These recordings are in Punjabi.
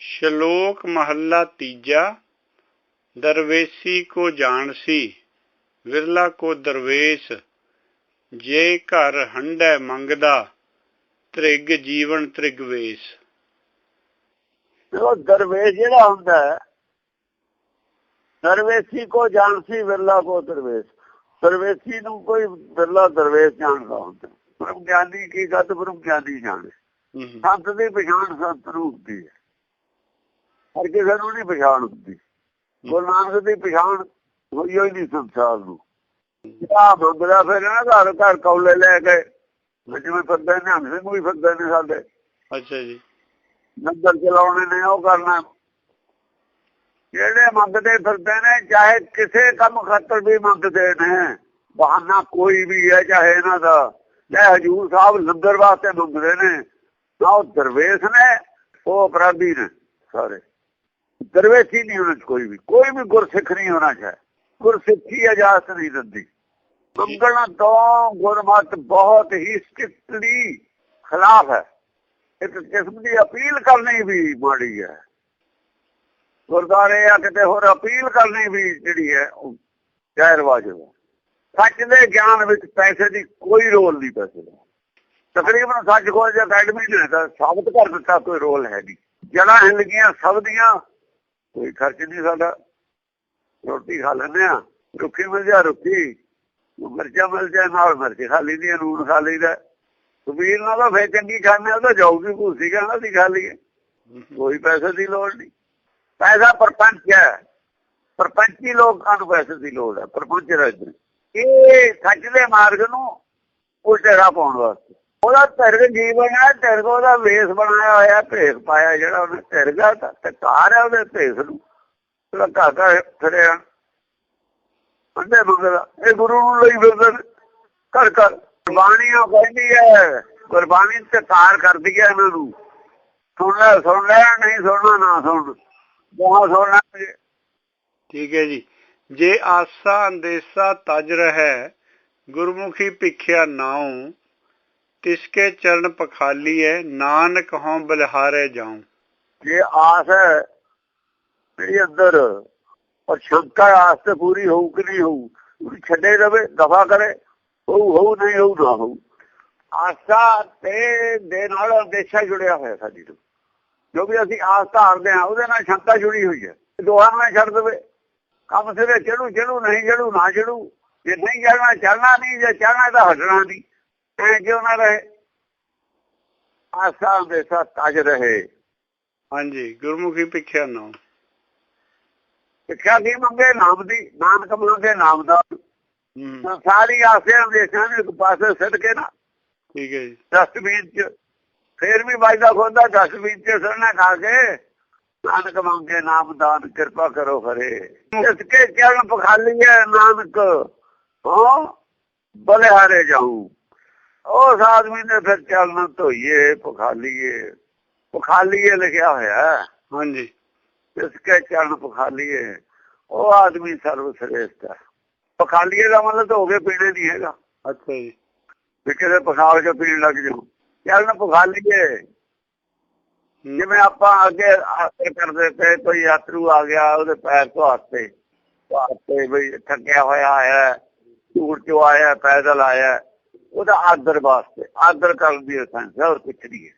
ਸ਼ਲੋਕ ਮਹੱਲਾ ਤੀਜਾ ਦਰਵੇਸੀ ਕੋ ਜਾਣਸੀ ਵਿਰਲਾ ਕੋ ਦਰਵੇਸ਼ ਜੇ ਘਰ ਹੰਡੈ ਮੰਗਦਾ ਤ੍ਰਿਗ ਜੀਵਨ ਤ੍ਰਿਗਵੇਸ਼ ਦੇਖੋ ਦਰਵੇਸ਼ ਜਿਹੜਾ ਹੁੰਦਾ ਹੈ ਦਰਵੇਸ਼ੀ ਕੋ ਜਾਣਸੀ ਵਿਰਲਾ ਕੋ ਦਰਵੇਸ਼। ਦਰਵੇਸ਼ੀ ਨੂੰ ਕੋਈ ਵਿਰਲਾ ਦਰਵੇਸ਼ ਜਾਣਦਾ ਹੁੰਦਾ। ਬ੍ਰਹਮ ਗਿਆਨੀ ਕੀ ਗੱਤ ਬ੍ਰਹਮ ਗਿਆਨੀ ਜਾਣੇ ਸੰਤ ਦੀ ਪਛਾਣ ਸੰਤ ਨੂੰ ਹੁੰਦੀ ਹੈ। ਹਰ ਕਿਸੇ ਨੂੰ ਨਹੀਂ ਪਛਾਣ ਹੁੰਦੀ। ਗੁਰੂ ਨਾਨਕ ਦੀ ਪਛਾਣ ਹੋਈ ਹੋਈ ਨਹੀਂ ਸੰਸਾਰ ਨੂੰ। ਆ ਬੰਦਰਾ ਫਿਰ ਨਾ ਘਰ ਘਰ ਕੌਲੇ ਲੈ ਕੇ ਜਿਵੇਂ ਫਿਰਦੇ ਨੇ ਹੰਸ ਸਿੰਘ ਵੀ ਫਿਰਦੇ ਨੇ ਸਾਡੇ। ਅੱਛਾ ਜੀ। ਨੰਦਰ ਚਲਾਉਣੇ ਨੇ ਉਹ ਕਰਨਾ। ਜਿਹੜੇ ਮੰਗਦੇ ਫਿਰਦੇ ਨੇ ਚਾਹੇ ਕਿਸੇ ਕੰਮ ਖਾਤਰ ਵੀ ਮੰਗਦੇ ਨੇ ਬਹਾਨਾ ਕੋਈ ਵੀ ਹੈ ਚਾਹੇ ਇਹਨਾਂ ਦਾ। ਚਾਹੇ ਹਜੂਰ ਸਾਹਿਬ ਲੰਗਰ ਵਾਸਤੇ ਮੰਗਦੇ ਨੇ। ਨਾ ਉਹ ਦਰਵੇਸ਼ ਨੇ ਉਹ ਅਪਰਾਧੀ ਨੇ ਸਾਰੇ। ਦਰਵੇਸ਼ੀ ਨਹੀਂ ਚ ਕੋਈ ਵੀ। ਕੋਈ ਵੀ ਗੁਰਸਿੱਖ ਨਹੀਂ ਹੋਣਾ ਚਾਹੇ। ਗੁਰਸਿੱਖੀ ਇਜਾਜ਼ਤ ਨਹੀਂ ਦਿੰਦੀ। ਮੰਗਣਾ ਤੋਂ ਗੁਰਮਤ ਬਹੁਤ ਹੀ ਸਟ੍ਰਿਕਟਲੀ ਖਿਲਾਫ ਹੈ। ਇੱਕ ਕਿਸਮ ਦੀ ਅਪੀਲ ਕਰਨੀ ਵੀ ਮਾੜੀ ਹੈ। ਗੁਰਦਾਰੇ ਆ ਕਿਤੇ ਹੋਰ ਅਪੀਲ ਕਰਨੀ ਵੀ ਜਿਹੜੀ ਹੈ ਗੈਰ ਵਾਜਬ ਹੈ। ਸੱਚ ਦੇ ਗਿਆਨ ਵਿੱਚ ਪੈਸੇ ਦੀ ਕੋਈ ਰੋਲ ਨਹੀਂ ਪੈਸੇ ਦਾ ਤਕਰੀਬਨ ਸੱਚ ਖੋਜ ਅਕੈਡਮੀ ਨੇ ਤਾਂ ਸਾਬਤ ਕਰ ਦਿੱਤਾ, ਕੋਈ ਰੋਲ ਹੈ ਨਹੀਂ। ਜੜਾਂ ਹਿੱਲ ਸਭ ਦੀਆਂ ਕੋਈ ਖਰਚ ਨਹੀਂ ਸਾਡਾ। ਰੋਟੀ ਖਾ ਲੈਂਦੇ ਆ ਰੁੱਖੀ ਮਿਲ ਜਾ ਰੁੱਖੀ। ਮਿਰਚਾਂ ਮਿਲ ਜਾ ਨਾਲ ਮਿਰਚ ਖਾ ਲਈ ਨੂਨ ਖਾ ਲਈਦਾ ਸੁਬੀਰ ਨਾਲ ਤਾਂ ਫੇਰ ਚੰਗੀ ਖਾਣੇ ਉਹ ਤਾਂ ਜਾਊਗੀ ਭੂਸੀ ਕਹਿੰਦਾ ਸੀ ਖਾ ਲਈਏ। ਕੋਈ ਪੈਸੇ ਦੀ ਲੋੜ ਨਹੀਂ। ਪੈਸਾ ਪਰਪੰਚ ਹੈ। ਪਰਪੰਚੀ ਲੋਕਾਂ ਨੂੰ ਪੈਸੇ ਦੀ ਲੋੜ ਹੈ, ਪਰਪੰਚ ਰਾਜ ਇਹ ਸੱਚ ਦੇ ਮਾਰਗ ਨੂੰ ਉਲਟੇ ਰਾਹ ਪਾਉਣ ਵਾਸਤੇ। ਉਹਦਾ ਧਰਗ ਜੀਵਨ ਹੈ ਧਰਗ ਉਹਦਾ ਵੇਸ ਬਣਾਇਆ ਹੋਇਆ, ਭੇਸ ਪਾਇਆ ਜਿਹੜਾ ਉਹਨੇ ਧਰਗਾ ਤੇ ਕਾਰ ਹੈ ਉਹਦੇ ਭੇਸ ਨੂੰ। ਉਹਦਾ ਕਾਕਾ ਫਿਰਿਆ ਅੰਡੇ ਮੰਗਦਾ ਇਹ ਗੁਰੂ ਨੂੰ ਲਈ ਫਿਰਦੇ ਨੇ। ਕਰ ਗੁਰਬਾਣੀ ਉਹ ਕਹਿੰਦੀ ਹੈ ਗੁਰਬਾਣੀ ਤੇ ਕਾਰ ਕਰਦੀ ਹੈ ਇਹਨਾਂ ਨੂੰ। ਸੁਣ ਲੈ ਸੁਣ ਲੈ, ਨਹੀਂ ਸੁਣਨਾ, ਨਾ ਸੁਣ। ਬਹੁਤ ਸੁਣਨਾ ਠੀਕ ਹੈ ਜੀ। ਜੇ ਆਸਾ ਅੰਦੇਸਾ ਤਜ ਰਹਿ, ਗੁਰਮੁਖੀ ਭਿਖਿਆ ਨਾਉ ਤਿਸਕੇ ਚਰਨ ਪਖਾਲੀਐ ਨਾਨਕ ਹਉ ਬਲਿਹਾਰੇ ਜਾਉ। ਜੇ ਆਸ ਹੈ ਜਿਹੜੀ ਅੰਦਰ ਔਰ ਸ਼ੰਕਾ ਆਸ ਤੇ ਪੂਰੀ ਹੋਊ ਕਿ ਨਹੀਂ ਹੋਊ ਛੱਡੇ ਰਵੇ, ਦਫਾ ਕਰੇ, ਹੋਊ ਹੋਊ, ਨਹੀਂ ਹੋਊ, ਨਾ ਹੋਊ। ਆਸਾ ਤੇ ਦੇ ਨਾਲ ਦੇਸ਼ਾ ਜੁੜਿਆ ਹੋਇਆ ਸਾਡੀ ਤੋਂ। ਜੋ ਵੀ ਅਸੀਂ ਆਸ ਧਾਰਦੇ ਹਾਂ, ਉਹਦੇ ਨਾਲ ਸ਼ੰਕਾ ਜੁੜੀ ਹੋਈ ਹੈ ਦੋਹਾਂ ਨੂੰ ਛੱਡ ਦੇਵੇ। ਕੰਮ ਸਿਰੇ ਚੜੂ ਚੜੂ, ਨਹੀਂ ਚੜੂ, ਨਾ ਚੜੂ। ਜੇ ਨਹੀਂ ਚੜਨਾ ਚੜਨਾ ਨਹੀਂ, ਜੇ ਚੜਨਾ ਤਾਂ ਹਟਣਾ ਨਹੀਂ। ਐ ਕਿਉਂ ਨਾ ਰਹੇ? ਆਸਾ ਦੇ ਸਾਥ ਤਾਜ ਰਹੇ। ਹਾਂਜੀ ਗੁਰਮੁਖੀ ਭਿਖਿਆ ਨਾਉ ਸਿੱਖਿਆ ਦੀ ਮੰਗੇ ਨਾਮ ਦੀ ਨਾਨਕ ਮੰਗੇ ਨਾਮ ਦਾ। ਸਾਰੀ ਆਸਿਆਂ ਦੇਸ਼ਾਂ ਨੂੰ ਇੱਕ ਪਾਸੇ ਸਿੱਧ ਕੇ ਨਾ ਠੀਕ ਹੈ ਜੀ। ਡਸਟਬਿਨ ਚ ਫੇਰ ਵੀ ਵਾਜਦਾ ਖੋਦਾ ਡਸਟਬਿਨ ਚ ਸਰਨਾ ਖਾ ਕੇ ਨਾਨਕ ਮੰਗੇ ਨਾਮ ਦਾਨ ਕਿਰਪਾ ਕਰੋ ਹਰੇ। ਇਸ ਕੇ ਚਰਨ ਪਖਾਲੀਏ ਨਾਨਕ? ਹਾਂ ਬਲਿਹਾਰੇ ਜਾਊ। ਉਸ ਆਦਮੀ ਨੇ ਫਿਰ ਚਲਨ ਧੋਈਏ ਪਖਾਲੀਏ ਪਖਾਲੀਏ ਲਿਖਿਆ ਹੋਇਆ। ਹਾਂਜੀ। ਇਸ ਕੇ ਚਰਨ ਪਖਾਲੀਏ ਉਹ ਆਦਮੀ ਸਰਵ ਸ੍ਰੇਸ਼ਟ ਹੈ ਪਖਾਲੀਏ ਦਾ ਮਤਲਬ ਤਾਂ ਹੋ ਗਿਆ ਪੀਣੇ ਨਹੀਂ ਹੈਗਾ। ਅੱਛਾ ਜੀ। ਵੀ ਕਿਸੇ ਪਖਾਲ ਕੇ ਪੀਣ ਲੱਗ ਜਾਓ। ਚਰਨ ਪਖਾਲੀਏ ਜਿਵੇਂ ਆਪਾਂ ਅੱਗੇ ਆਸਤੇ ਕਰਦੇ ਤੇ ਕੋਈ ਯਾਤਰੂ ਆ ਗਿਆ ਉਹਦੇ ਪੈਰ ਤੋਂ ਹੱਸਤੇ ਹੱਸਤੇ ਵੀ ਥੱਕਿਆ ਹੋਇਆ ਆਇਆ ਟੂਰ ਚੋਂ ਆਇਆ ਪੈਦਲ ਆਇਆ। ਉਹਦਾ ਆਦਰ ਵਾਸਤੇ ਆਦਰ ਕਰਨ ਦੀ ਸੰਸ ਹੋਰ ਨਹੀਂ ਹੈ।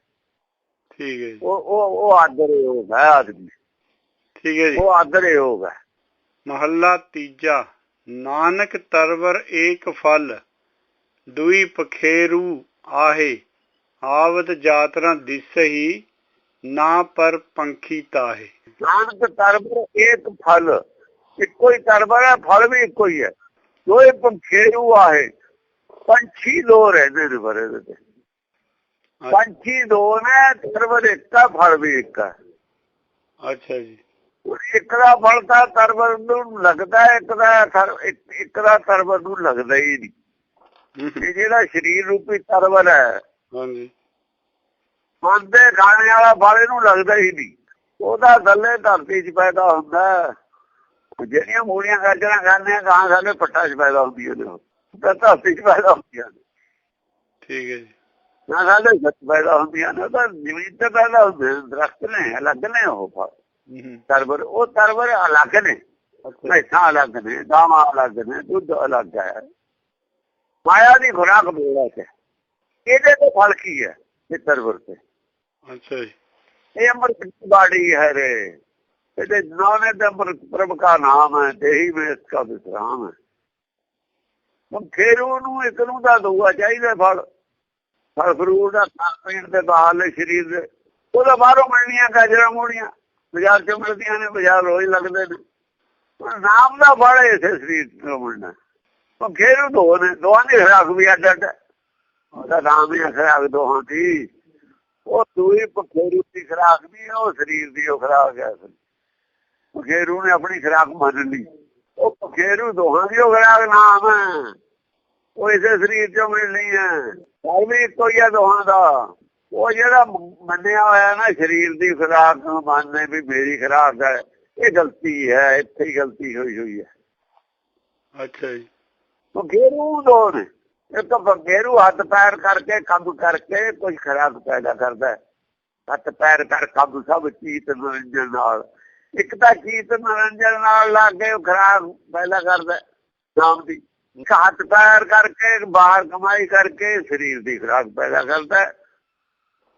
ਠੀਕ ਹੈ ਉਹ ਉਹ ਉਹ ਆਦਰ ਯੋਗ ਹੈ ਆਦਮੀ। ਠੀਕ ਹੈ ਜੀ। ਉਹ ਆਦਰ ਯੋਗ ਹੈ ਮਹੱਲਾ ਤੀਜਾ ਨਾਨਕ ਤਰਵਰ ਏਕ ਫਲ ਦੁਈ ਪਖੇਰੂ ਆਹੇ ਆਵਤ ਜਾਤਰਾ ਦਿਸਹੀ ਨਾ ਪਰ ਪੰਖੀ ਤਾਹੇ। ਨਾਨਕ ਤਰਬਰ ਇੱਕ ਫਲ ਇੱਕੋ ਹੀ ਤਰਬਰ ਹੈ ਫਲ ਵੀ ਇੱਕੋ ਹੀ ਹੈ। ਦੋਏ ਪੰਖੇਰੂ ਆਏ ਪੰਛੀ ਦੋ ਰਹਿੰਦੇ ਨੇ ਬਰੇ ਦੇ ਪੰਛੀ ਦੋ ਨੇ ਤਰਬਰ ਇੱਕ ਫਲ ਵੀ ਇੱਕ ਅੱਛਾ ਜੀ। ਇੱਕ ਦਾ ਫਲ ਤਾਂ ਤਰਬਰ ਨੂੰ ਲੱਗਦਾ ਇੱਕ ਦਾ ਇੱਕ- ਦਾ ਤਰਬਰ ਨੂੰ ਲੱਗਦਾ ਹੀ ਨਹੀਂ। ਇਹ ਜਿਹੜਾ ਸਰੀਰ ਰੂਪੀ ਤਰਬਰ ਹੈ ਹਾਂਜੀ। ਮਨ ਦੇ ਖਾਣੇ ਵਾਲਾ ਫਲ ਇਹਨੂੰ ਲੱਗਦਾ ਹੀ ਨਹੀਂ। ਉਹਦਾ ਥੱਲੇ ਧਰਤੀ 'ਚ ਪੈਦਾ ਹੁੰਦਾ। ਜਿਹੜੀਆਂ ਮੂਲੀਆਂ ਗਾਜਰਾਂ ਖਾਂਦੇ ਆ ਗਾਂ ਸਾਡੇ ਪੱਟਾ 'ਚ ਪੈਦਾ ਹੁੰਦੀਆਂ ਨੇ ਉਹ ਤਾਂ ਧਰਤੀ 'ਚ ਪੈਦਾ ਹੁੰਦੀਆਂ ਨੇ। ਠੀਕ ਹੈ ਜੀ। ਨਾ ਸਾਡੇ ਸੱਚ ਪੈਦਾ ਹੁੰਦੀਆਂ ਨੇ ਤਾਂ ਜ਼ਮੀਨ ਤੇ ਪੈਦਾ ਹੁੰਦੇ ਦਰਖਤ ਨੇ ਅਲੱਗ ਨੇ ਉਹ। ਹੂੰ ਤਰਵਰ ਉਹ ਤਰਵਰ ਅਲੱਗ ਨੇ ਅੱਛਾ। ਮੈਸਾਂ ਅਲੱਗ ਨੇ ਗਾਵਾਂ ਅਲੱਗ ਨੇ ਦੁੱਧ ਅਲੱਗ ਹੈ। ਮਾਇਆ ਦੀ ਖੁਰਾਕ ਬੋਲਾ ਹੈ ਇਹਦੇ ਤੋਂ ਫਲ ਕੀ ਹੈ ਇਹ ਤਰਵਰ ਤੇ? ਅੱਛਾ ਜੀ। ਇਹ ਅੰਮ੍ਰਿਤ ਦੀ ਬਾੜੀ ਹੈ ਰੇ। ਇਹਦੇ ਨਾਮੇ ਤੇ ਅੰਮ੍ਰਿਤ ਪ੍ਰਭ ਦਾ ਨਾਮ ਹੈ ਦੇਹੀ ਵਿੱਚ ਇਸਕਾ ਵਿਸਰਾਮ ਹੈ। ਹੁਣ ਖੇਰੂ ਨੂੰ ਇੱਕ ਨੂੰ ਦਾ ਦਊਗਾ ਚਾਹੀਦਾ ਫਲ। ਫਲ ਫਰੂਟ ਦਾ ਖਾਣ ਪੀਣ ਦੇ ਬਾਹਰਲੇ ਸਰੀਰ ਦੇ। ਉਹਦਾ ਬਾਹਰੋਂ ਮਿਲਣੀਆਂ ਗਾਜਰਾਂ ਮੋੜੀਆਂ ਬਾਜ਼ਾਰ ਚੋਂ ਮਿਲਦੀਆਂ ਨੇ ਬਾਜ਼ਾਰ ਰੋਜ਼ ਲੱਗਦੇ ਨੇ। ਨਾਮ ਦਾ ਫਲ ਇਸੇ ਸਰੀਰ ਤੋਂ ਮਿਲਣਾ ਉਹ ਖੇਰੂ ਦੋ ਨੇ ਦੋਹਾਂ ਦੀ ਖਰਾਕ ਵੀ ਅੱਡ ਅੱਡ ਹੈ। ਉਹਦਾ ਨਾਮ ਹੀ ਖਰਾਕ ਦੋਹਾਂ ਦੀ। ਉਹ ਦੂਈ ਪਖੇਰੂ ਦੀ ਖਰਾਕ ਵੀ ਹੈ, ਉਹ ਸਰੀਰ ਦੀ ਉਹ ਖਰਾਕ ਹੈ। ਖੇਰੂ ਨੇ ਆਪਣੀ ਖਰਾਕ ਮੰਨ ਲਈ। ਉਹ ਪਖੇਰੂ ਦੋਹਾਂ ਦੀ ਉਹ ਖਰਾਕ ਨਾਮ ਹੈ ਉਹ ਇਸੇ ਸਰੀਰ ਚੋਂ ਮਿਲਣੀ ਹੈ। ਪਰ ਵੀ ਇੱਕੋ ਹੀ ਹੈ ਦੋਹਾਂ ਦਾ। ਉਹ ਜਿਹੜਾ ਮੰਨਿਆ ਹੋਇਆ ਨਾ ਸਰੀਰ ਦੀ ਖਰਾਕ ਨੂੰ ਮੰਨਨੇ ਵੀ ਮੇਰੀ ਖਰਾਕ ਹੈ ਇਹ ਗਲਤੀ ਹੈ ਇੱਥੇ ਹੀ ਗਲਤੀ ਹੋਈ ਹੋਈ ਹੈ। ਅੱਛਾ ਜੀ। ਪਖੇਰੂ ਦੋ ਨੇ ਇੱਕ ਪਖੇਰੂ ਹੱਥ ਪੈਰ ਕਰਕੇ ਕੰਮ ਕਰਕੇ ਕੁਝ ਖਰਾਕ ਪੈਦਾ ਕਰਦਾ ਹੱਥ ਪੈਰ ਕਰ ਕੰਮ ਸਭ ਚੀਤ ਨਾਲ। ਇੱਕ ਤਾਂ ਚੀਤ ਮਨੋਰੰਜਨ ਨਾਲ ਲਾ ਕੇ ਉਹ ਪੈਦਾ ਕਰਦਾ ਨਾਮ ਦੀ। ਇੱਕ ਪੈਰ ਕਰਕੇ ਬਾਹਰ ਕਮਾਈ ਕਰਕੇ ਸਰੀਰ ਦੀ ਖਰਾਕ ਪੈਦਾ ਕਰਦਾ ਹੈ।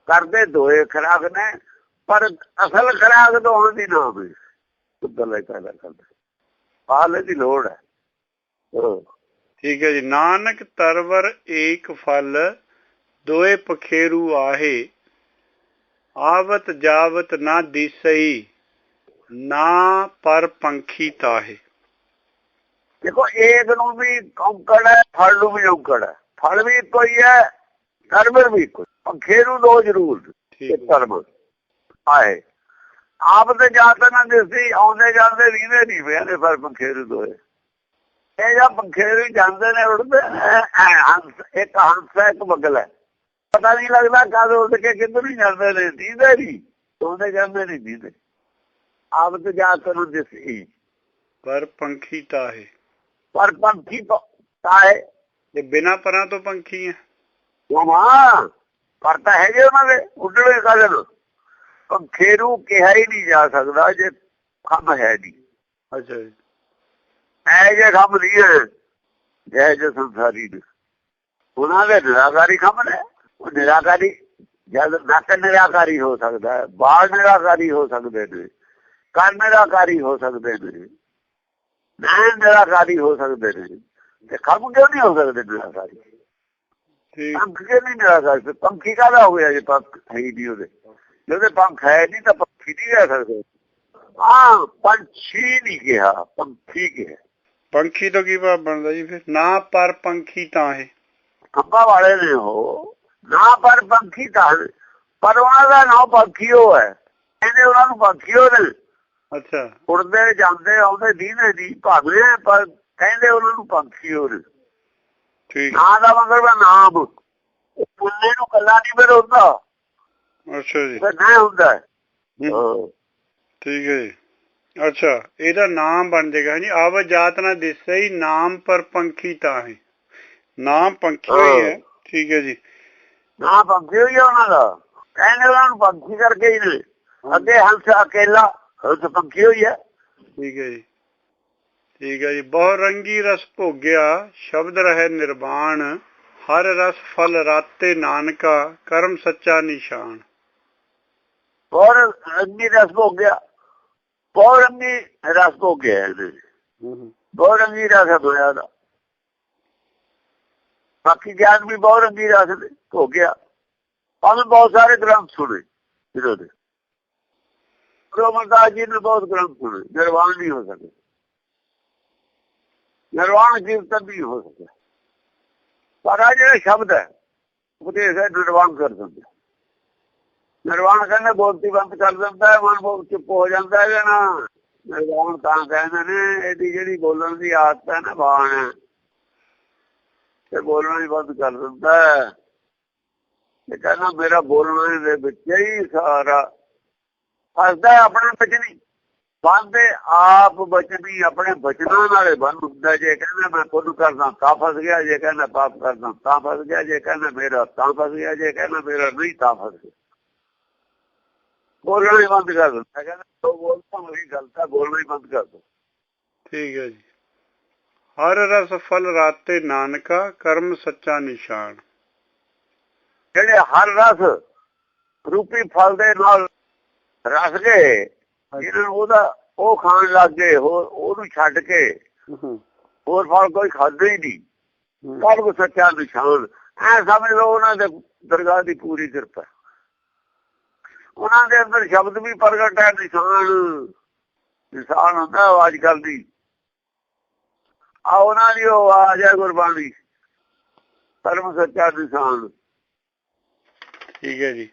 ਕਰਦੇ ਦੋਏ ਖਰਾਕ ਨੇ, ਪਰ ਅਸਲ ਖਰਾਕ ਦੋਹਾਂ ਦੀ ਨਾਮ ਹੈ। ਗੱਲਾਂ ਪੈਦਾ ਕਰਦਾ ਹਾਲੇ ਦੀ ਲੋੜ ਹੈ। ਠੀਕ ਹੈ ਜੀ। ਨਾਨਕ ਤਰਵਰ ਏਕ ਫਲ, ਦੋਏ ਪਖੇਰੂ ਆਹੇ। ਆਵਤ ਜਾਵਤ ਨਾ ਦਿਸਈ। ਨਾ ਪਰ ਪੰਖੀ ਤਾਹੇ। ਦੇਖੋ ਏਕ ਨੂੰ ਵੀ ਔਂਕੜ ਹੈ ਫਲ ਨੂੰ ਵੀ ਔਂਕੜ ਹੈ। ਫਲ ਵੀ ਇੱਕੋ ਹੀ ਕਰਮਰ ਵੀ ਹੀ। ਪੰਖੇ ਨੂੰ ਦੋ ਜ਼ਰੂਰ ਠੀਕ ਕਰਮ ਆਏ ਆਪ ਤੇ ਜਾਤ ਨਾ ਦਿਸਦੀ ਆਉਂਦੇ ਜਾਂਦੇ ਰੀਵੇਂ ਨਹੀਂ ਵੇ ਨੇ ਪਰ ਪੰਖੇ ਨੂੰ ਦੋਏ ਇਹ ਜਾਂ ਪੰਖੇ ਨੂੰ ਜਾਂਦੇ ਨੇ ਉੜਦੇ ਹੰਸ ਇੱਕ ਹੰਸ ਹੈ ਇੱਕ ਬਗਲ ਹੈ। ਪਤਾ ਨਹੀਂ ਲੱਗਦਾ ਕਦ ਉੱਡ ਕੇ ਕਿੱਧਰ ਨੂੰ ਜਾਂਦੇ ਨੇ ਦੀਦੇ ਨਹੀਂ। ਆਉਂਦੇ ਜਾਂਦੇ ਨਹੀਂ ਦੀਦੇ। ਆਪ ਤੇ ਜਾਤ ਨੂੰ ਦਿਸਦੀ ਪਰ ਪੰਖੀ ਤਾਹੇ। ਪਰ ਪੰਖੀ ਤਾਏ ਇਹ ਬਿਨਾ ਪਰਾਂ ਤੋਂ ਪੰਖੀ ਹੈ ਹਾਂ ਕਰਤਾ ਹੈਗੇ ਉਹਨਾਂ ਦੇ ਉੱਡਣੇ ਕਾਹਦੇ ਪੰਖੇ ਨੂੰ ਕਿਹਾ ਹੀ ਨਹੀਂ ਜਾ ਸਕਦਾ ਜੇ ਕੰਮ ਹੈ ਨਹੀਂ। ਅੱਛਾ ਜੀ। ਐ ਜੇ ਕੰਮ ਨਹੀਂ ਹੈ ਜੈ ਜੇ ਸੰਸਾਰੀ ਨੇ। ਉਹਨਾਂ ਦੇ ਨਿਰਾਕਾਰੀ ਕੰਮ ਨੇ। ਉਹ ਨਿਰਾਕਾਰੀ ਜਦ ਨੱਕ ਨਿਰਾਕਾਰੀ ਹੋ ਸਕਦਾ ਬਾਲ ਨਿਰਾਕਾਰੀ ਹੋ ਸਕਦੇ ਨੇ। ਕੰਨ ਨਿਰਾਕਾਰੀ ਹੋ ਸਕਦੇ ਨੇ। ਨੈਣ ਨਿਰਾਕਾਰੀ ਹੋ ਸਕਦੇ ਨੇ। ਤੇ ਕੰਮ ਕਿਉਂ ਨਹੀਂ ਹੋ ਸਕਦੇ ਨਿਰਾਕਾਰੀ ਠੀਕ। ਪੰਖ ਕੇ ਨਹੀਂ ਨਿਰਾਕਾਰ? ਪੰਖੀ ਕਾਹਦਾ ਹੋਇਆ ਜੇ ਪੰਖ ਹੈ ਹੀ ਨਹੀਂ ਉਹਦੇ? ਜਿਹਦੇ ਪੰਖ ਹੈ ਨਹੀਂ ਤਾਂ ਪੰਖੀ ਨਹੀਂ ਕਹਿ ਸਕਦੇ। ਹਾਂ ਪੰਛੀ ਨਹੀਂ ਕਿਹਾ ਪੰਖੀ ਕਿਹਾ। ਪੰਖੀ ਤੋਂ ਕੀ ਭਾਵ ਬਣਦਾ ਜੀ? ਫਿਰ ਨਾ ਪਰ ਪੰਖੀ ਤਾਹੇ ਖੰਭਾ ਵਾਲੇ ਨੇ ਉਹ। ਨਾ ਪਰ ਪੰਖੀ ਤਾਂ ਪਰ ਉਹਨਾਂ ਦਾ ਨਾਮ ਪੰਖੀਓ ਹੈ। ਕਹਿੰਦੇ ਉਹਨਾਂ ਨੂੰ ਪੰਖੀਓ ਨੇ। ਅੱਛਾ। ਉੜਦੇ ਜਾਂਦੇ ਆਉਂਦੇ ਦੀਨੇ ਦੀ ਭਾਵੇਂ ਪਰ ਕਹਿੰਦੇ ਉਹਨਾਂ ਨੂੰ ਪੰਖੀਓ ਨੇ ਠੀਕ। ਨਾਂ ਦਾ ਮਤਲਬ ਹੈ ਨਾਮ। ਪੁੱਲੇ ਨੂੰ ਕੱਲਾ ਨਹੀਂ ਫਿਰ ਹੁੰਦਾ। ਅੱਛਾ ਜੀ। ਫਿਰ ਨਾ ਹੁੰਦਾ। ਹੈ। ਹੂੰ, ਹਾਂ ਠੀਕ ਹੈ ਜੀ। ਅੱਛਾ ਇਹਦਾ ਨਾਮ ਬਣ ਜਾਏਗਾ ਜੀ। ਆਵ ਜਾਤ ਨਾ ਦਿਸਈ ਨਾਮ ਪਰ ਪੰਖੀ ਤਾਹੇ। ਨਾਮ ਪੰਖੀ ਹੋਈ ਹੈ। ਠੀਕ ਹੈ ਜੀ। ਨਾ ਪੰਖੀ ਹੋਈ ਉਹਨਾਂ ਦਾ। ਕਹਿੰਦੇ ਉਹਨਾਂ ਨੂੰ ਪੰਖੀ ਕਰਕੇ ਹੀ ਨੇ। ਅੱਗੇ ਹੰਸ ਅਕੇਲਾ। ਹੰਸ ਪੰਖੀ ਹੋਈ ਹੈ ਠੀਕ ਹੈ ਜੀ। ਠੀਕ ਹੈ ਜੀ। ਬਹੁ ਰੰਗੀ ਰਸ ਭੋਗਿਆ ਸ਼ਬਦ ਰਹੇ ਨਿਰਵਾਣ ਹਰ ਰਸ ਫਲ ਰਾਤੇ ਨਾਨਕਾ ਕਰਮ ਸੱਚਾ ਨਿਸ਼ਾਨ। ਹੋਰ ਰੰਗੀ ਰਸ ਹੋ ਗਿਆ ਬਹੁਤ ਰੰਗੀ ਰਸ ਹੋ ਗਿਆ ਇਹਦੇ ਬਹੁਤ ਰੰਗੀ ਰਸ ਹੋਇਆ ਦਾ। ਬਾਕੀ ਗਿਆਨ ਵੀ ਬਹੁਤ ਰੰਗੀ ਰਸ ਦੇ ਹੋ ਗਿਆ ਉਹਨੇ ਬਹੁਤ ਸਾਰੇ ਗ੍ਰੰਥ ਸੁਣੇ ਇਹਨਾਂ ਦੇ ਰੋਮਦਾਸ ਜੀ ਨੇ ਬਹੁਤ ਗ੍ਰੰਥ ਸੁਣੇ, ਨਿਰਵਾਣ ਨਹੀਂ ਹੋ ਸਕੇ। ਨਿਰਵਾਣ ਕੀਰਤਨ ਨਹੀਂ ਹੋ ਸਕਿਆ ਪਰ ਆ ਜਿਹੜਾ ਸ਼ਬਦ ਹੈ, ਉਪਦੇਸ਼ ਹੈ, ਨਿਰਵਾਣ ਕਰ ਦਿੰਦਾ ਨਿਰਵਾਣ ਕਹਿੰਦੇ, ਬੋਲਤੀ ਬੰਦ ਕਰ ਦਿੰਦਾ ਹੈ, ਮਨ ਬਹੁਤ ਚੁੱਪ ਹੋ ਜਾਂਦਾ ਹੈ ਨਾ ਨਿਰਵਾਣ ਤਾਂ ਕਹਿੰਦੇ ਨੇ, ਇਹਦੀ ਜਿਹੜੀ ਬੋਲਣ ਦੀ ਆਦਤ ਹੈ ਨਾ, ਬਾਣ ਹੈ। ਤੇ ਬੋਲਣਾ ਹੀ ਬੰਦ ਕਰ ਦਿੰਦਾ ਹੈ। ਇਹ ਕਹਿੰਦਾ, ਮੇਰਾ ਬੋਲਣਾ ਦੇ ਵਿੱਚ ਹੀ ਸਾਰਾ ਫਸਦਾ ਆਪਣੇ ਵਿੱਚ ਨਹੀਂ ਬੰਦੇ ਆਪ ਬਚਨੀ ਆਪਣੇ ਬਚਨਾਂ ਨਾਲੇ ਬੰਦ ਹੁੰਦਾ ਜੇ ਕਹਿੰਦਾ ਮੈਂ ਪੁੰਨ ਕਰਦਾ ਤਾਂ ਫਸ ਗਿਆ ਜੇ ਕਹਿੰਦਾ ਪਾਪ ਕਰਦਾ ਤਾਂ ਫਸ ਗਿਆ ਜੇ ਕਹਿੰਦਾ ਮੇਰਾ ਤਾਂ ਫਸ ਗਿਆ ਜੇ ਕਹਿੰਦਾ ਮੇਰਾ ਨਹੀਂ ਤਾਂ ਫਸ ਗਿਆ। ਬੋਲਣਾ ਹੀ ਬੰਦ ਕਰ ਦਿੰਦਾ। ਕਹਿੰਦਾ ਤੂੰ ਬੋਲਦਾ ਮੇਰੀ ਗਲਤ ਹੈ ਬੋਲਣਾ ਹੀ ਬੰਦ ਕਰ ਦੋ ਠੀਕ ਹੈ ਜੀ। ਹਰ ਰਸ ਫਲ ਰਾਤੇ ਨਾਨਕਾ ਕਰਮ ਸੱਚਾ ਨਿਸ਼ਾਨ। ਜਿਹੜੇ ਹਰ ਰਸ ਰੂਪੀ ਫਲ ਦੇ ਨਾਲ ਰਸ ਗਏ ਜਿਹਨਾਂ ਨੂੰ ਉਹਦਾ ਉਹ ਖਾਣ ਲੱਗ ਗਏ ਹੋਰ ਉਹਨੂੰ ਛੱਡ ਕੇ ਹੋਰ ਫਲ ਕੋਈ ਖਾਦੇ ਹੀ ਨਹੀਂ। ਕਰਮ ਸੱਚਾ ਨਿਸ਼ਾਨ। ਐ ਸਮਝ ਲਓ ਉਹਨਾਂ ਦੇ ਦਰਗਾਹ ਦੀ ਪੂਰੀ ਕਿਰਪਾ। ਉਹਨਾਂ ਦੇ ਅੰਦਰ ਸ਼ਬਦ ਵੀ ਪ੍ਰਗਟ ਹੈ ਨਿਸ਼ਾਨ। ਨਿਸ਼ਾਨ ਹੁੰਦਾ ਅੱਜ ਕੱਲ ਦੀ। ਆ ਉਹਨਾਂ ਦੀ ਆਵਾਜ਼ ਹੈ ਗੁਰਬਾਣੀ। ਕਰਮ ਸੱਚਾ ਨਿਸ਼ਾਨ। ਠੀਕ ਹੈ ਜੀ।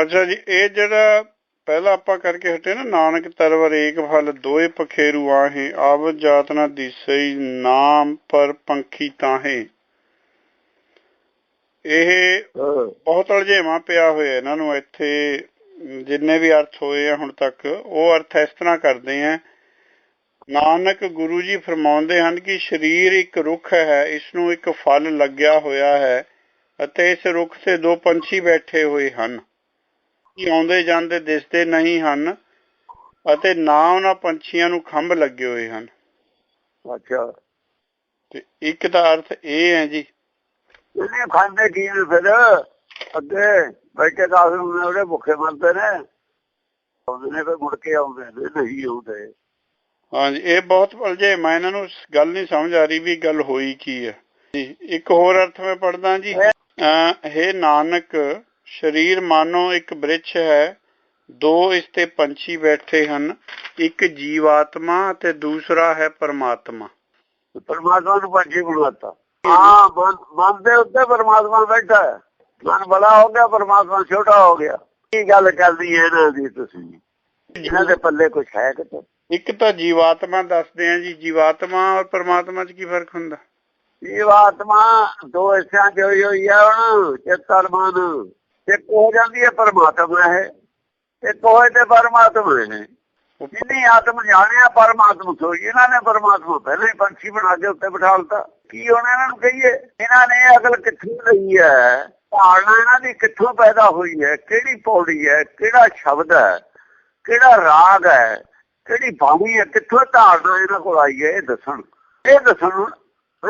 ਅੱਛਾ ਜੀ ਇਹ ਜਿਹੜਾ ਪਹਿਲਾਂ ਆਪਾਂ ਕਰਕੇ ਹਟੇ ਨਾ ਨਾਨਕ ਤਰਵਰ ਏਕ ਫਲ ਦੋਏ ਪਖੇਰੂ ਆਹੇ ਆਵ ਜਾਤ ਨਾ ਦਿਸਈ ਨਾਮ ਪਰ ਪੰਖੀ ਤਾਹੇ। ਇਹ। ਬਹੁਤ ਅਲਝੇਵਾਂ ਪਿਆ ਹੋਇਆ ਇਹਨਾਂ ਨੂੰ ਇੱਥੇ ਜਿੰਨੇ ਵੀ ਅਰਥ ਹੋਏ ਆ ਹੁਣ ਤੱਕ ਉਹ ਅਰਥ ਇਸ ਤਰ੍ਹਾਂ ਕਰਦੇ ਆ। ਨਾਨਕ ਗੁਰੂ ਜੀ ਫਰਮਾਉਂਦੇ ਹਨ ਕਿ ਸਰੀਰ ਇੱਕ ਰੁੱਖ ਹੈ ਇਸ ਨੂੰ ਇੱਕ ਫਲ ਲੱਗਿਆ ਹੋਇਆ ਹੈ ਅਤੇ ਇਸ ਰੁੱਖ ਤੇ ਦੋ ਪੰਛੀ ਬੈਠੇ ਹੋਏ ਹਨ। ਕਿ ਆਉਂਦੇ ਜਾਂਦੇ ਦਿਸਦੇ ਨਹੀਂ ਹਨ ਅਤੇ ਨਾ ਉਹਨਾਂ ਪੰਛੀਆਂ ਨੂੰ ਖੰਭ ਲੱਗੇ ਹੋਏ ਹਨ। ਅੱਛਾ। ਤੇ ਇੱਕ ਦਾ ਅਰਥ ਇਹ ਹੈ ਜੀ। ਇਹਨੇ ਖਾਂਦੇ ਕੀ ਨੇ ਫਿਰ? ਅੱਗੇ ਬੈਠੇ ਕਾਫੀ ਹੁੰਦੇ ਉਹਦੇ ਭੁੱਖੇ ਮਰਦੇ ਨੇ। ਆਉਂਦੇ ਨੇ ਫਿਰ ਮੁੜ ਕੇ ਆਉਂਦੇ ਨੇ ਨਹੀਂ ਆਉਂਦੇ। ਹਾਂਜੀ ਇਹ ਬਹੁਤ ਅਲਝੇ ਮੈਂ ਇਹਨਾਂ ਨੂੰ ਗੱਲ ਨਹੀਂ ਸਮਝ ਆ ਰਹੀ ਵੀ ਗੱਲ ਹੋਈ ਕੀ ਹੈ। ਜੀ ਇੱਕ ਹੋਰ ਅਰਥ ਮੈਂ ਪੜਦਾ ਜੀ। ਹੈ ਨਾਨਕ ਸਰੀਰ ਮਾਨੋ ਇੱਕ ਬ੍ਰਿਛ ਹੈ। ਦੋ ਇਸ ਤੇ ਪੰਛੀ ਬੈਠੇ ਹਨ। ਇੱਕ ਜੀਵਾਤਮਾ ਤੇ ਦੂਸਰਾ ਹੈ ਪਰਮਾਤਮਾ। ਪਰਮਾਤਮਾ ਨੂੰ ਪੰਛੀ ਬਣਾਤਾ ਹਾਂ ਮਨ ਦੇ ਉੱਤੇ ਪਰਮਾਤਮਾ ਬੈਠਾ ਹੈ। ਮਨ ਬੜਾ ਹੋ ਗਿਆ ਪਰਮਾਤਮਾ ਛੋਟਾ ਹੋ ਗਿਆ। ਕੀ ਗੱਲ ਕਰਦੀ ਹੈ ਇਹਨਾਂ ਦੀ ਤੁਸੀਂ? ਇਹਨਾਂ ਦੇ ਪੱਲੇ ਕੁਝ ਹੈ ਕਿ ਇੱਕ ਤਾਂ ਜੀਵਾਤਮਾ ਦੱਸਦੇ ਆ ਜੀ। ਜੀਵਾਤਮਾ ਔਰ ਪਰਮਾਤਮਾ 'ਚ ਕੀ ਫ਼ਰਕ ਹੁੰਦਾ? ਜੀਵਾਤਮਾ ਦੋ ਹਿੱਸਿਆਂ ਚ ਹੋਈ ਹੋਈ ਹੈ ਹੁਣ। ਚੇਤਨ ਮਨ। ਇੱਕ ਹੋ ਜਾਂਦੀ ਹੈ ਪਰਮਾਤਮਾ ਹੈ, ਇੱਕ ਹੋਏ ਤੇ ਪਰਮਾਤਮਾ ਹੈ ਉਹ ਆਤਮ ਜਾਣਿਆ ਪਰਮਾਤਮਾ ਸੋਈ ਇਹਨਾਂ ਨੇ ਪਰਮਾਤਮਾ ਪਹਿਲਾਂ ਹੀ ਪੰਛੀ ਬਣਾ ਕੇ ਉੱਤੇ ਬਿਠਾ ਲਤਾ ਕੀ ਹੁਣ ਇਹਨਾਂ ਨੂੰ ਕਹੀਏ? ਇਹਨਾਂ ਨੇ ਅਕਲ ਕਿੱਥੋਂ ਲਈ ਹੈ? ਧਾਰਨਾ ਇਹਨਾਂ ਦੀ ਕਿੱਥੋਂ ਪੈਦਾ ਹੋਈ ਹੈ? ਕਿਹੜੀ ਪੌੜੀ ਹੈ? ਕਿਹੜਾ ਸ਼ਬਦ ਹੈ? ਕਿਹੜਾ ਰਾਗ ਹੈ? ਕਿਹੜੀ ਬਾਣੀ ਹੈ? ਕਿੱਥੋਂ ਧਾਰਨਾ ਇਹਨਾਂ ਕੋਲ ਆਈ ਹੈ? ਇਹ ਦੱਸਣ। ਇਹ ਦੱਸਣ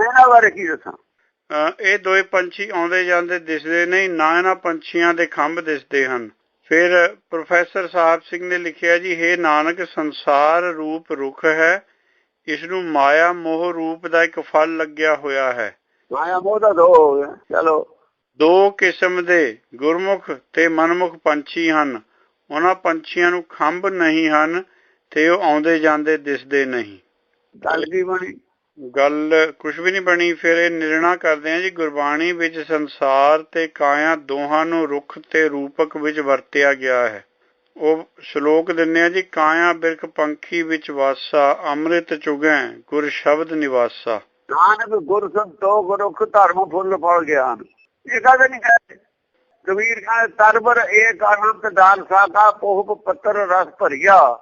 ਇਹਨਾਂ ਬਾਰੇ ਕੀ ਦੱਸਾਂ? ਇਹ ਦੋਏ ਪੰਛੀ ਆਉਂਦੇ ਜਾਂਦੇ ਦਿਸਦੇ ਨਹੀਂ ਨਾ ਇਹਨਾਂ ਪੰਛੀਆਂ ਦੇ ਖੰਭ ਦਿਸਦੇ ਹਨ। ਫਿਰ ਪ੍ਰੋਫੈਸਰ ਸਾਹਿਬ ਸਿੰਘ ਨੇ ਲਿਖਿਆ ਜੀ ਹੈ ਨਾਨਕ ਸੰਸਾਰ ਰੂਪ ਰੁੱਖ ਹੈ ਇਸ ਨੂੰ ਮਾਇਆ ਮੋਹ ਰੂਪ ਦਾ ਇੱਕ ਫਲ ਲੱਗਿਆ ਹੋਇਆ ਹੈ। ਮਾਇਆ ਮੋਹ ਦਾ ਦੋ ਚਲੋ। ਦੋ ਕਿਸਮ ਦੇ ਗੁਰਮੁਖ ਤੇ ਮਨਮੁਖ ਪੰਛੀ ਹਨ। ਉਹਨਾਂ ਪੰਛੀਆਂ ਨੂੰ ਖੰਭ ਨਹੀਂ ਹਨ ਤੇ ਉਹ ਆਉਂਦੇ ਜਾਂਦੇ ਦਿਸਦੇ ਨਹੀਂ। ਗੱਲ ਕੀ ਬਣੀ? ਗੱਲ ਕੁਝ ਵੀ ਨਹੀਂ ਬਣੀ, ਫਿਰ ਇਹ ਨਿਰਣਾ ਕਰਦੇ ਆ ਜੀ, ਗੁਰਬਾਣੀ ਵਿੱਚ ਸੰਸਾਰ ਤੇ ਕਾਇਆ ਦੋਹਾਂ ਨੂੰ ਰੁੱਖ ਤੇ ਰੂਪਕ ਵਿੱਚ ਵਰਤਿਆ ਗਿਆ ਹੈ। ਉਹ ਸ਼ਲੋਕ ਦਿੰਨੇ ਆ ਜੀ, ਕਾਇਆ ਬਿਰਖ ਪੰਖੀ ਵਿੱਚ ਵਾਸਾ, ਅੰਮ੍ਰਿਤ ਚੁਗੈ, ਗੁਰ ਸ਼ਬਦ ਨਿਵਾਸਾ। ਨਾਨਕ ਗੁਰ ਸੰਤੋਖ ਰੁਖ ਧਰਮ ਫੁੱਲ ਫਲ ਗਿਆਨ। ਇਹ ਕਦੇ ਨਹੀਂ ਕਹਿੰਦੇ ਕਬੀਰ ਕਹਿੰਦੇ ਤਰਬਰ ਏਕ ਅਨੰਤ ਦਾਨ ਸਾਕਾ ਪੋਹ ਪੱਤਰ ਰਸ ਭਰੀਆ।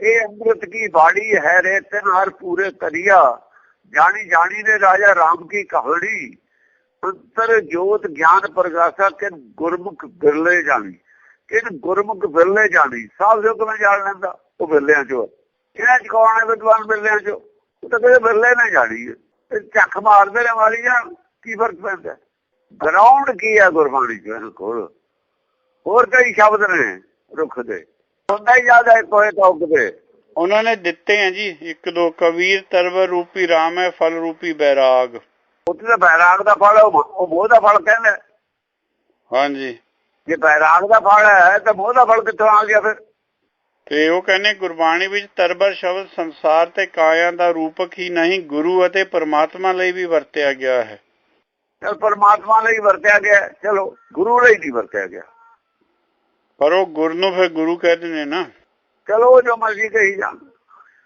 ਇਹ ਅੰਮ੍ਰਿਤ ਕੀ ਬਾੜੀ ਹੈ ਰੇ ਤਿਨ ਹਰ ਪੂਰੇ ਕਰਿਆ। ਜਾਣੀ ਜਾਣੀ ਨੇ ਰਾਜਾ ਰਾਮ ਕੀ ਕਹਾਣੀ? ਅੰਤਰ ਜੋਤ ਗਿਆਨ ਪ੍ਰਗਾਸਾ ਕਿ ਗੁਰਮੁਖ ਬਿਰਲੇ ਜਾਣੀ? ਕਿ ਗੁਰਮੁਖ ਬਿਰਲੇ ਜਾਣੀ? ਸਭ ਜੋ ਕਿਵੇਂ ਜਾਣ ਲੈਂਦਾ? ਉਹ ਬਿਰਲਿਆਂ ਚੋਂ। ਇਹਨਾਂ ਚ ਕੌਣ ਹੈ ਵਿਦਵਾਨ ਬਿਰਲਿਆਂ ਚੋਂ? ਉਹ ਤਾਂ ਕਦੇ ਬਿਰਲੇ ਨਾ ਜਾਣੀ ਚੱਕ ਮਾਰਦੇ ਨੇ ਵਾਲੀ ਜਾਣ ਕੀ ਫ਼ਰਕ ਪੈਂਦਾ? ਗਰਾਉਂਡ ਕੀ ਹੈ ਗੁਰਬਾਣੀ ਚ ਇਹਨਾਂ ਕੋਲ? ਹੋਰ ਕਈ ਸ਼ਬਦ ਨੇ ਰੁੱਖ ਦੇ ਹੁੰਦਾ ਹੀ ਜ਼ਿਆਦਾ ਇੱਕ ਹੋਏ ਤਾਂ ਉਹਨਾਂ ਨੇ ਦਿੱਤੇ ਆ ਜੀ ਇੱਕ ਦੋ ਕਬੀਰ ਤਰਵਰ ਰੂਪੀ RAM ਹੈ ਫਲ ਰੂਪੀ ਬੈਰਾਗ। ਉੱਥੇ ਤਾਂ ਬੈਰਾਗ ਦਾ ਫਲ ਉਹ ਉਹ ਮੋਹ ਦਾ ਫਲ ਕਹਿੰਦੇ ਹਾਂਜੀ। ਜੇ ਬੈਰਾਗ ਦਾ ਫਲ ਹੈ ਤਾਂ ਮੋਹ ਦਾ ਫਲ ਕਿੱਥੋਂ ਆ ਗਿਆ ਫਿਰ? ਤੇ ਉਹ ਕਹਿੰਦੇ ਗੁਰਬਾਣੀ ਵਿੱਚ ਤਰਬਰ ਸ਼ਬਦ ਸੰਸਾਰ ਤੇ ਕਾਇਆ ਦਾ ਰੂਪਕ ਹੀ ਨਹੀਂ ਗੁਰੂ ਅਤੇ ਪਰਮਾਤਮਾ ਲਈ ਵੀ ਵਰਤਿਆ ਗਿਆ ਹੈ। ਚਲ ਪਰਮਾਤਮਾ ਲਈ ਵਰਤਿਆ ਗਿਆ ਚਲੋ ਗੁਰੂ ਲਈ ਨਹੀਂ ਵਰਤਿਆ ਗਿਆ। ਪਰ ਉਹ ਗੁਰ ਨੂੰ ਫਿਰ ਗੁਰੂ ਕਹਿੰਦੇ ਨੇ ਨਾ। ਚਲੋ ਜੋ ਮਰਜ਼ੀ ਕਹੀ ਜਾਣ।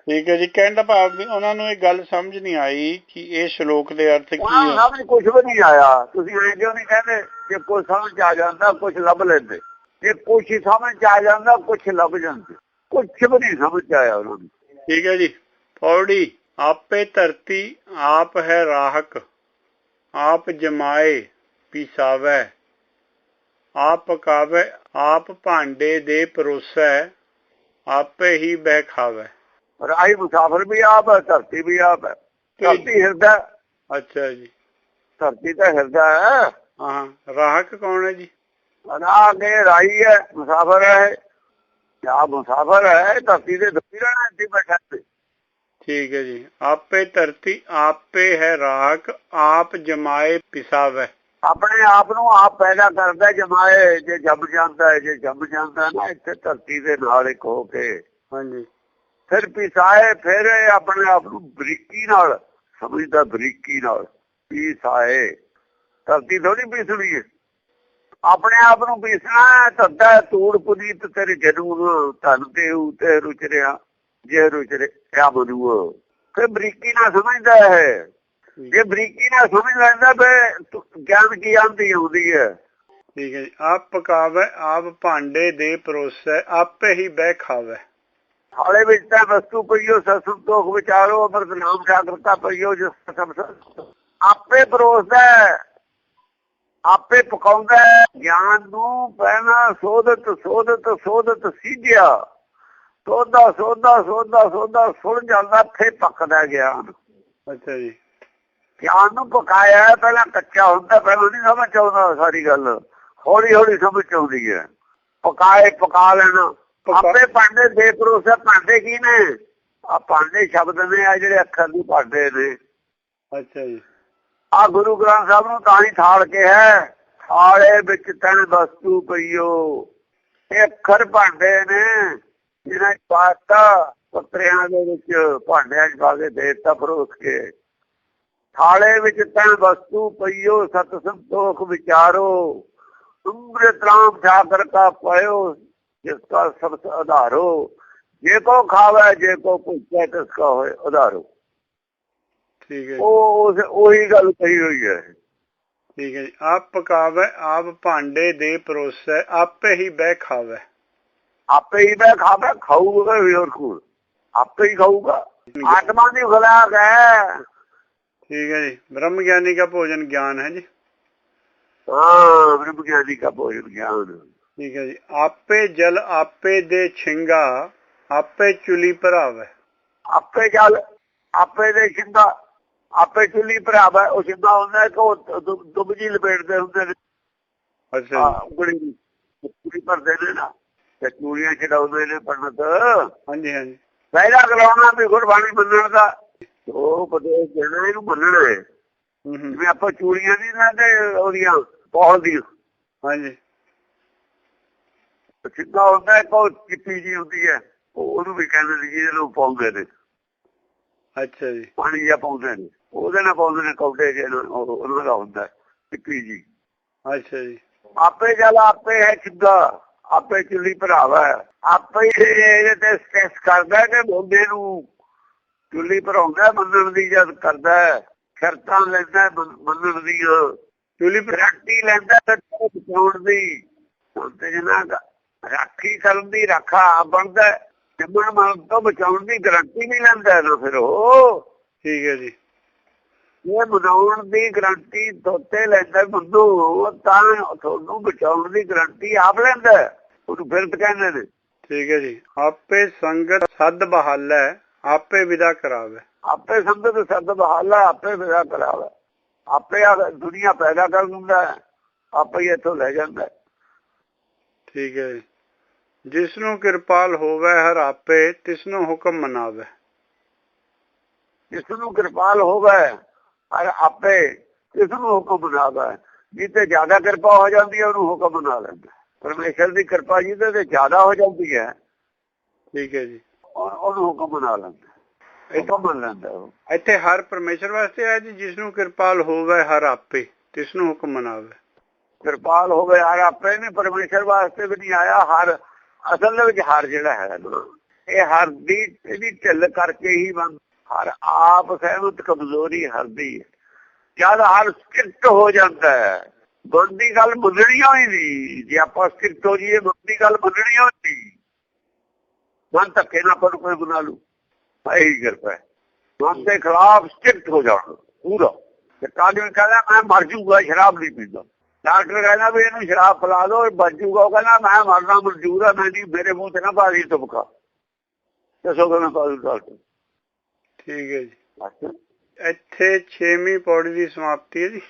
ਠੀਕ ਹੈ ਜੀ ਕਹਿਣ ਦਾ ਭਾਵ ਵੀ ਉਹਨਾਂ ਨੂੰ ਇਹ ਗੱਲ ਸਮਝ ਨਹੀਂ ਆਈ ਕਿ ਇਹ ਸ਼ਲੋਕ ਦੇ ਅਰਥ ਕੀ ਹੈ। ਸਮਝ ਕੁਝ ਵੀ ਨਹੀਂ ਆਇਆ। ਤੁਸੀਂ ਐਂ ਕਿਉਂ ਨਹੀਂ ਕਹਿੰਦੇ ਜੇ ਕੋਈ ਸਮਝ ਆ ਜਾਂਦਾ ਕੁਝ ਲੱਭ ਲੈਂਦੇ। ਜੇ ਕੁਝ ਸਮਝ ਆ ਜਾਂਦਾ ਕੁਝ ਲੱਭ ਜਾਂਦੇ। ਕੁਝ ਵੀ ਨਹੀਂ ਸਮਝ ਆਇਆ ਉਹਨਾਂ ਨੂੰ। ਠੀਕ ਹੈ ਜੀ। ਪੌੜੀ ਆਪੇ ਧਰਤੀ ਆਪ ਹੈ ਰਾਹਕ ਆਪ ਜਮਾਏ ਪਿਸਾਵੈ। ਆਪ ਪਕਾਵੈ ਆਪ ਭਾਂਡੇ ਦੇ ਪਰੋਸੈ। ਆਪੇ ਹੀ ਬਹਿ ਖਾਵੈ। ਰਾਹੀ ਮੁਸਾਫਰ ਵੀ ਆਪ ਹੈ ਧਰਤੀ ਵੀ ਆਪ ਹੈ। ਧਰਤੀ ਹਿਰਦਾ ਅੱਛਾ ਜੀ। ਧਰਤੀ ਤਾਂ ਹਿਰਦਾ ਹੈ। ਹਾਂ ਰਾਹਕ ਕੌਣ ਹੈ ਜੀ? ਰਾਹ ਕੇ ਰਾਹੀ ਹੈ ਮੁਸਾਫਰ ਹੈ। ਆਪ ਮੁਸਾਫਰ ਹੈ ਧਰਤੀ ਦੇ ਦੁੱਖੀ ਰਹਿਣਾ ਇੱਥੇ ਬੈਠਾ ਤੇ ਠੀਕ ਹੈ ਜੀ। ਆਪੇ ਧਰਤੀ ਆਪੇ ਹੈ ਰਾਹਕ ਆਪ ਜਮਾਏ ਪਿਸਾਵੈ। ਆਪਣੇ ਆਪ ਨੂੰ ਆਪ ਪੈਦਾ ਕਰਦਾ ਜਮਾਏ ਜੇ ਜੰਮ ਜਾਂਦਾ ਹੈ ਜੇ ਜੰਮ ਜਾਂਦਾ ਨਾ ਇੱਥੇ ਧਰਤੀ ਦੇ ਨਾਲ ਇੱਕ ਹੋ ਕੇ। ਹਾਂਜੀ। ਫਿਰ ਪਿਸਾਏ ਫਿਰ ਆਪਣੇ ਆਪ ਨੂੰ ਬਰੀਕੀ ਨਾਲ ਸਮਝਦਾ ਬਰੀਕੀ ਨਾਲ ਪਿਸਾਏ। ਧਰਤੀ ਥੋੜੀ ਪੀਸਣੀ ਹੈ। ਆਪਣੇ ਆਪ ਨੂੰ ਪੀਸਣਾ ਤੱਦਾ ਤੂੜ ਪੁਨੀਤ ਤੇਰੇ ਜਨੂਨ ਧਨ ਤੇ ਉਤੇ ਰੁਚਰਿਆ ਜੇ ਰੁਚਰਿਆ ਮਨੂ। ਫਿਰ ਬਰੀਕੀ ਨਾਲ ਸਮਝਦਾ ਹੈ। ਜੇ ਬਰੀਕੀ ਨਾਲ ਸਮਝ ਲੈਂਦਾ ਫਿਰ ਗਿਆਨ ਕੀ ਆਂਦੀ ਹੁੰਦੀ ਹੈ। ਠੀਕ ਹੈ ਜੀ। ਆਪ ਪਕਾਵੈ ਆਪ ਭਾਂਡੇ ਦੇ ਪਰੋਸੈ ਆਪੇ ਹੀ ਬਹਿ ਖਾਵੈ। ਹਾਲੇ ਵਿੱਚ ਤਾਂ ਵਸਤੂ ਪਈਓ ਸਸੰਤੋਖ ਵਿਚਾਰੋ ਅਮਰਤ ਨਾਮ ਠਾਕਰਤਾ ਪਈਓ ਜਿਸ ਸਭ ਆਪੇ ਪਰੋਸਦਾ ਆਪੇ ਪਕਾਉਂਦਾ ਗਿਆਨ ਨੂੰ ਪਹਿਲਾਂ ਸੋਧਤ ਸੋਧਤ ਸੋਧਤ ਸਿੱਧਿਆ ਸੋਧਾ ਸੋਧਾ ਸੋਧਾ ਸੋਧਾ ਸੁਣ ਜਾਂਦਾ ਫੇ ਪੱਕਦਾ ਗਿਆਨ। ਅੱਛਾ ਜੀ। ਗਿਆਨ ਨੂੰ ਪਕਾਇਆ ਪਹਿਲਾਂ ਕੱਚਾ ਹੁੰਦਾ ਪਹਿਲਾਂ ਨਹੀਂ ਸਮਝ ਆਉਂਦਾ ਸਾਰੀ ਗੱਲ। ਹੌਲੀ ਹੌਲੀ ਸਮਝ ਆਉਂਦੀ ਹੈ। ਪਕਾਏ ਪਕਾ ਲੈਣਾ। ਆਪੇ ਭਾਂਡੇ ਦੇ ਪਰੋਸੇ ਭਾਂਡੇ ਕੀ ਨੇ? ਆ ਭਾਂਡੇ ਸ਼ਬਦ ਨੇ ਆ ਜਿਹੜੇ ਅੱਖਰ ਦੀ ਭਾਂਡੇ ਨੇ। ਅੱਛਾ ਜੀ। ਆ ਗੁਰੂ ਗ੍ਰੰਥ ਸਾਹਿਬ ਨੂੰ ਤਾਂ ਹੀ ਥਾਲ ਕੇ ਹੈ ਥਾਲੇ ਵਿੱਚ ਤਨ ਵਸਤੂ ਪਈਓ। ਇਹ ਅੱਖਰ ਭਾਂਡੇ ਨੇ ਜਿਹਨਾਂ ਪਾਤਾ ਪੱਤਰਿਆਂ ਦੇ ਵਿੱਚ ਭਾਂਡਿਆਂ ਚ ਪਾ ਕੇ ਦੇਤਾ ਪਰੋਸ ਕੇ। ਥਾਲੇ ਵਿੱਚ ਤਨ ਵਸਤੂ ਪਈਓ ਸਤ ਸੰਤੋਖ ਵਿਚਾਰੋ। ਅੰਮ੍ਰਿਤ ਰਾਮ ਠਾਕਰ ਕਾ ਪਇਓ ਜਿਸ ਕਾ ਸਭ ਆਧਾਰੋ ਜੇ ਕੋ ਖਾਵੇ ਜੇ ਕੋ ਭੁੱਖੇ ਤਿਸ ਕਾ ਹੋਏ ਆਧਾਰੋ ਠੀਕ ਹੈ ਜੀ, ਉਹ ਉਹੀ ਗੱਲ ਕਹੀ ਹੋਈ ਹੈ। ਠੀਕ ਹੈ ਜੀ। ਆਪ ਪਕਾਵੈ ਆਪ ਭਾਂਡੇ ਦੇ ਪਰੋਸੈ ਆਪੇ ਹੀ ਬਹਿ ਖਾਵੈ। ਆਪੇ ਹੀ ਮੈਂ ਖਾਵੇ ਖਾਊਗਾ ਵੀ ਹੋਰ ਕੋਲ ਆਪੇ ਹੀ ਖਾਊਗਾ। ਆਤਮਾ ਦੀ ਖੁਰਾਕ ਹੈ। ਠੀਕ ਹੈ ਜੀ। ਬ੍ਰਹਮ ਗਿਆਨੀ ਦਾ ਭੋਜਨ ਗਿਆਨ ਹੈ ਜੀ। ਹਾਂ ਬ੍ਰਹਮ ਗਿਆਨੀ ਦਾ ਭੋਜਨ ਗਿਆਨ। ਠੀਕ ਹੈ ਜੀ। ਆਪੇ ਜਲ ਆਪੇ ਦੇ ਛਿੰਗਾ ਆਪੇ ਚੁਲੀ ਭਰਾਵੈ। ਆਪੇ ਜਲ ਆਪੇ ਦੇ ਸਿੰਦਾ ਆਪੇ ਚੁੱਲੀ ਭਰਾਵਾ ਉਹ ਸਿੰਦਾ ਹੁੰਦਾ ਕਿ ਦੁੱਬ ਜੀ ਲਪੇਟਦੇ ਹੁੰਦੇ ਨੇ। ਅੱਛਾ ਦੀ ਚੂੜੀ ਭਰਦੇ ਨੇ ਨਾ। ਤੇ ਚੂੜੀਆਂ ਚੜਾਉਂਦੇ ਨੇ ਪੰਡਤ। ਹਾਂਜੀ ਹਾਂਜੀ। ਪਹਿਲਾ ਕਰਾਉਣਾ ਵੀ ਗੁਰਬਾਣੀ ਮੰਨਣ ਦਾ। ਉਹ ਉਪਦੇਸ਼ ਦੇਣਾ ਇਹਨੂੰ ਮੰਨਣਾ। ਹੈ ਜਿਵੇਂ ਆਪਾਂ ਚੂੜੀਆਂ ਨਹੀਂ ਨਾ ਤੇ ਉਹਦੀਆਂ ਪੌਲ ਦੀ ਹਾਂਜੀ। ਸਿੱਧਾ ਹੁੰਦਾ ਹੈ ਕੋ ਚਿੱਟੀ ਜੀ ਹੁੰਦੀ ਹੈ ਉਹ ਉਹਨੂੰ ਵੀ ਕਹਿੰਦੇ ਨੇ ਜਿਹਦੇ ਨੂੰ ਪਾਉਂਦੇ ਨੇ। ਅੱਛਾ ਜੀ। ਪਾਣੀ ਜਿਹਾ ਪਾਉਂਦੇ ਨੇ। ਉਹਦੇ ਨਾਲ ਪਾਉਂਦੇ ਨੇ ਕੌਡੇ ਜੇ ਉਹਨਾਂ ਦਾ ਹੁੰਦਾ ਚਿੱਟੀ ਜੀ ਅੱਛਾ ਜੀ। ਆਪੇ ਜਲ ਆਪੇ ਹੈ ਸਿੱਧਾ ਆਪੇ ਚੁੱਲੀ ਭਰਾਵਾ। ਆਪੇ ਇਹਦੇ ਤੇ ਸਟ੍ਰੈਸ ਕਰਦਾ ਕਿ ਬੰਦੇ ਨੂੰ ਚੁੱਲੀ ਭਰਾਉਂਦਾ ਹੈ, ਮੰਨਣ ਦੀ ਜਦ ਕਰਦਾ ਹੈ, ਸ਼ਰਤਾਂ ਲੈਂਦਾ ਹੈ ਮੰਨ- ਮੰਨਣ ਦੀ ਚੁਲੀ ਗਰੰਟੀ ਲੈਂਦਾ ਹੈ ਤੇ ਬਚਾਉਣ ਦੀ। ਤੇ ਜਨਾ ਰਾਖੀ ਕਰਨ ਦੀ ਰਾਖਾ ਬਣਦਾ ਹੈ। ਜੰਮਣ ਮਰਨ ਤੋਂ ਬਚਾਉਣ ਦੀ ਗਰੰਟੀ ਨਹੀਂ ਲੈਂਦਾ ਨਾ ਫਿਰ ਉਹ। ਠੀਕ ਹੈ ਜੀ। ਇਹ ਬਣਾਉਣ ਦੀ ਗਰੰਟੀ ਦੋਤੇ ਲੈਂਦਾ ਬੰਦੂ ਤਾਂ ਤੁਹਾਨੂੰ ਬਚਾਉਣ ਦੀ ਗਰੰਟੀ ਆਪ ਲੈਂਦਾ ਹੈ। ਉਹਨੂੰ ਫਿਰਤ ਕਹਿੰਦੇ ਨੇ। ਠੀਕ ਹੈ ਜੀ। ਆਪੇ ਸੰਗਤ ਸੱਦ ਬਹਾਲੈ ਆਪੇ ਵਿਦਾ ਕਰਾਵੇ। ਆਪੇ ਸੰਗਤ ਸੱਦ ਬਹਾਲਾ ਆਪੇ ਵਿਦਾ ਕਰਾਵਾ। ਆਪੇ ਆ ਦੁਨੀਆ ਪੈਦਾ ਕਰ ਦਿੰਦਾ ਆਪੇ ਹੀ ਇੱਥੋਂ ਲੈ ਜਾਂਦਾ। ਠੀਕ ਹੈ ਜਿਸ ਨੂੰ ਕਿਰਪਾਲ ਹੋਵੇ ਹਰ ਆਪੇ ਤਿਸ ਨੂੰ ਹੁਕਮ ਮਨਾਵੇ। ਜਿਸ ਨੂੰ ਕਿਰਪਾਲ ਹੋਵੇ ਔਰ ਆਪੇ ਇਸ ਨੂੰ ਹੁਕਮ ਬਣਾਵਾ ਜਿੱਤੇ ਜ਼ਿਆਦਾ ਕਿਰਪਾ ਹੋ ਜਾਂਦੀ ਹੈ ਉਹਨੂੰ ਹੁਕਮ ਬਣਾ ਲੈਂਦਾ। ਪਰਮੇਸ਼ਰ ਦੀ ਕਿਰਪਾ ਜਿਹਦੇ ਤੇ ਜ਼ਿਆਦਾ ਹੋ ਜਾਂਦੀ ਹੈ। ਠੀਕ ਹੈ ਜੀ। ਉਹਨੂੰ ਹੁਕਮ ਬਣਾ ਲੈਂਦਾ। ਹੁਕਮ ਬਣ ਲੈਂਦਾ ਇੱਥੇ ਹਰ ਪਰਮੇਸ਼ਰ ਵਾਸਤੇ ਹੈ ਜੀ ਜਿਸ ਨੂੰ ਕਿਰਪਾਲ ਹੋਵੇ ਹਰ ਆਪੇ ਤਿਸ ਨੂੰ ਹੁਕਮ ਮਨਾਵੇ। ਕਿਰਪਾਲ ਹੋਵੇ ਹਰ ਆਪੇ ਨੇ ਪਰਮੇਸ਼ਰ ਵਾਸਤੇ ਵੀ ਨਹੀਂ ਆਇਆ ਹਰ ਅਸਲ ਦੇ ਵਿੱਚ ਹਰ ਜਿਹੜਾ ਹੈ ਇਹ ਹਰ ਦੀ ਇਹਦੀ ਢਿੱਲ ਕਰਕੇ ਹੀ ਬਣ ਹਰ ਆਪ ਸਹਿਮਤ ਕਮਜ਼ੋਰੀ ਹਰ ਦੀ ਹੈ। ਜਦ ਹਰ ਸਕਿਰਟ ਹੋ ਜਾਂਦਾ ਹੈ ਦੀ ਗੱਲ ਮੰਨਣੀ ਹੋਈ ਨਹੀਂ। ਜੇ ਆਪਾਂ ਸਕਿਰਟ ਹੋ ਜੀਏ ਮਨ ਦੀ ਗੱਲ ਮੰਨਣੀ ਹੋਈ ਮਨ ਧੱਕੇ ਨਾਲ ਪਰ ਕੋਈ ਬਣਾ ਲੂ ਇਹੀ ਕਿਰਪਾ ਮਨ ਦੇ ਖਿਲਾਫ ਸਟ੍ਰਿਕਟ ਹੋ ਜਾਣਾ ਪੂਰਾ। ਤੇ ਕਾਜੀ ਕਹਿੰਦਾ ਮੈਂ ਮਰ ਜੂਗਾ ਸ਼ਰਾਬ ਨਹੀਂ ਪੀਂਦਾ। ਡਾਕਟਰ ਕਹਿੰਦਾ ਵੀ ਇਹਨੂੰ ਸ਼ਰਾਬ ਪਿਲਾ ਦਿਓ ਇਹ ਬਚ ਜੂਗਾ ਉਹ ਕਹਿੰਦਾ ਮੈਂ ਮਰਨਾ ਮਨਜ਼ੂਰ ਹੈ ਮੈਂ ਨਹੀਂ ਮੇਰੇ ਮੂੰਹ ਤੇ ਨਾ ਬਾਜੀ ਤੁਪਕਾ ਦੱਸੋ ਕਹਿੰਦਾ ਬਾਜੀ ਡਾਕਟਰ? ਠੀਕ ਹੈ ਜੀ। ਇੱਥੇ 6ਵੀਂ ਪੌੜੀ ਦੀ ਸਮਾਪਤੀ ਹੈ ਜੀ।